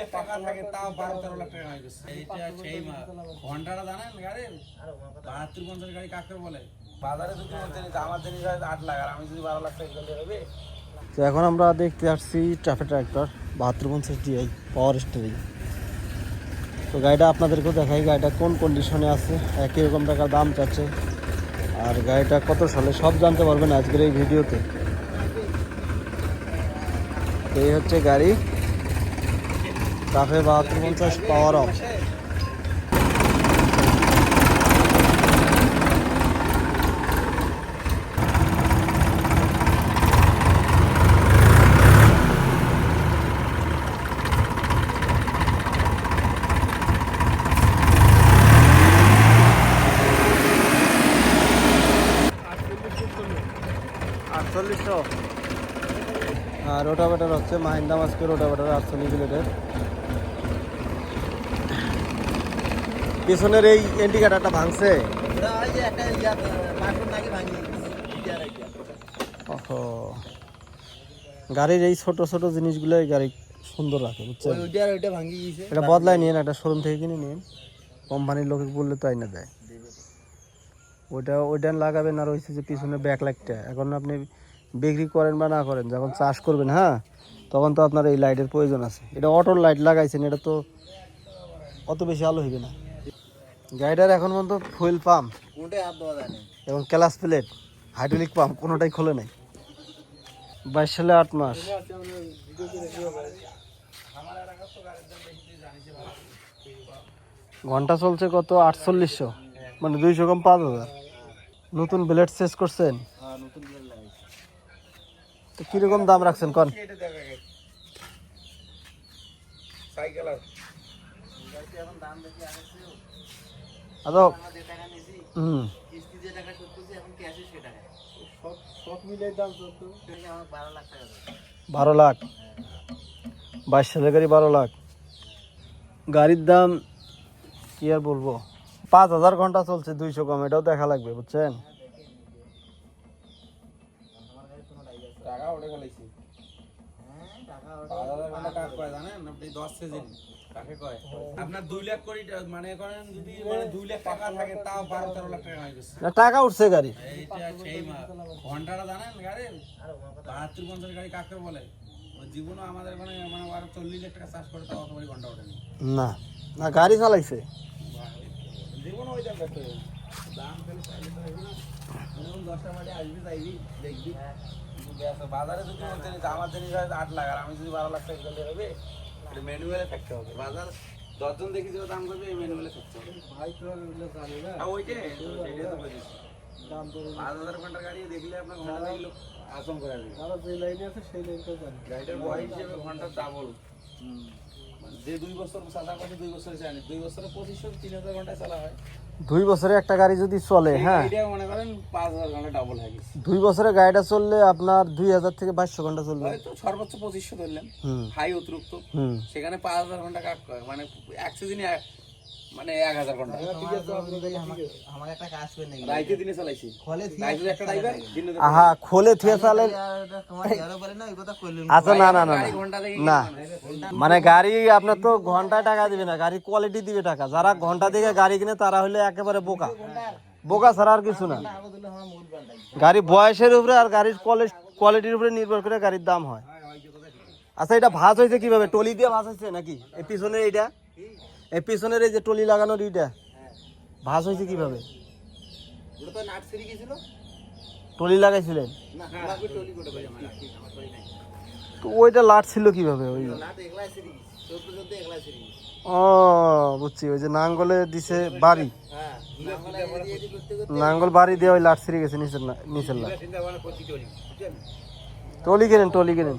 লাখ টাকা থাকে তাও বারো তেরো লাখ টাকা হয়ে গেছে। এইটা সেই মা- ঘন্টাটা জানেন গাড়ির? বাহাত্তর পঞ্চাশ গাড়ি কাকে বলে? বাজারে যদি আমার জিনিস হয় আট লাখ আর আমি যদি বারো লাখ টাকা হবে তো এখন আমরা দেখতে আসছি ট্রাফিক ট্র্যাক্টর বাহাত্তর পঞ্চাশ ডিআই পাওয়ার স্টারিং তো গাড়িটা আপনাদেরকেও দেখাই গাড়িটা কোন কন্ডিশনে আছে একই রকম টাকার দাম চাচ্ছে। আর গাড়িটা কত সালে সব জানতে পারবেন আজকের এই ভিডিওতে। এই হচ্ছে গাড়ি। ট্রাফে বাহাত্তর পঞ্চাশ পাওয়ার অফ আটচল্লিশশো আর রোটাভেটার হচ্ছে মাহিন্দা মাস্কের রোটাভেটার আটচল্লিশ প্লেটের পিছনের এই ইন্ডিকেটারটা ভাঙছে? গাড়ির এই ছোট ছোট জিনিসগুলো গাড়ি সুন্দর রাখে, বুঝছেন? এটা বদলায় নিন একটা শোরুম থেকে কিনে নিন। কোম্পানির লোকে বললে তো আইনা দেয়। ওইটা ওইটা লাগাবেন আর হচ্ছে যে পিছনে ব্যাক লাইটটা এখন আপনি বিক্রি করেন বা না করেন, যখন চাষ করবেন হ্যাঁ তখন তো আপনার এই লাইটের প্রয়োজন আছে। এটা অটোর লাইট লাগাইছেন, এটা তো অত বেশি আলো হইবে না। গাড়িটার এখন পর্যন্ত ফুয়েল পাম্প এবং ক্লাস প্লেট হাইড্রোলিক পাম্প কোনোটাই খোলে নাই। বাইশ সালে আট মাস। ঘণ্টা চলছে কত? আটচল্লিশশো। মানে দুইশো কম পাঁচ হাজার। নতুন ব্লেড শেষ করছেন? তো কীরকম দাম রাখছেন? কন। সাইকেল আর আদো? হুম। বারো লাখ বাইশ হাজার গাড়ি বারো লাখ। গাড়ির দাম কি আর বলব? পাঁচ হাজার ঘণ্টা চলছে দুইশো কম এটাও দেখা লাগবে বুঝছেন? টাকা উঠছে গাড়ি। না না, গাড়ি চালাইছে। জীবনও ওই দাম দাম দশটা মাটি আসবি যাইবি দেখবি বাজারে যদি নিতে আমার জিনিস হয় আট লাখ আর আমি যদি বারো লাখ টাকা দিলে হবে এটা ম্যানুয়ালে থাকতে হবে। বাজার দশজন দেখি যে দাম করবে এই ম্যানুয়ালে থাকতে হবে। হ্যাঁ, ওইটাই, ওইটাই তো বলেছি। পাঁচ হাজার ঘণ্টার গাড়ি দেখলে আপনার ঘণ্টা দেখলে। আসম করে জানি। গাড়িটার বয় হিসেবে ঘণ্টা ডাবল যে দুই বছর চালা করছে দুই বছর যায়নি দুই বছরে পঁচিশশো তিন হাজার ঘণ্টা চালা হয়। দুই বছরে একটা গাড়ি যদি চলে হ্যাঁ? মনে করেন পাঁচ হাজার ঘণ্টা ডাবল হয়ে গেছে। দুই বছরে গাড়িটা চললে আপনার দুই হাজার থেকে বাইশশো ঘণ্টা চলবে। হয়তো সর্বোচ্চ পঁচিশশো ধরলেন হাই অতিরিক্ত হুম। সেখানে পাঁচ হাজার ঘণ্টা কাট করে মানে এক সিজনে মানে এক হাজার ঘণ্টা। রাইতে দিনে চালাইছি। রাইতে একটা ড্রাইভার দিনে আহা খোলে থুয়ে চালে আচ্ছা না না না না। গাড়ি ঘণ্টা দেখে না। মানে গাড়ি আপনার তো ঘন্টায় টাকা দিবে না গাড়ি কোয়ালিটি দিবে টাকা। যারা ঘণ্টা দিকে গাড়ি কিনে তারা হলে একেবারে বোকা। বোকা ছাড়া আর কিছু না। গাড়ি বয়সের উপরে আর গাড়ির কোয়ালিটির উপরে নির্ভর করে গাড়ির দাম হয়। আচ্ছা এটা ভাঁজ হয়েছে কীভাবে? টলি দিয়ে ভাঁজ হয়েছে নাকি? এই পিছনের এইটা? এই পিছনের এই যে টলি লাগানোর এইটা ভাঁজ হয়েছে কীভাবে? টলি লাগাইছিলেন? তো ওইটা লাট ছিল কীভাবে ওই? ও বুঝছি ওই যে নাঙ্গলে দিছে বাড়ি। হ্যাঁ নাঙ্গল বাড়ি দিয়ে ওই লাট ছিঁড়ে গেছে নিচের না নিচের লাট। বুঝছেন টলি কেনেন টলি কেনেন?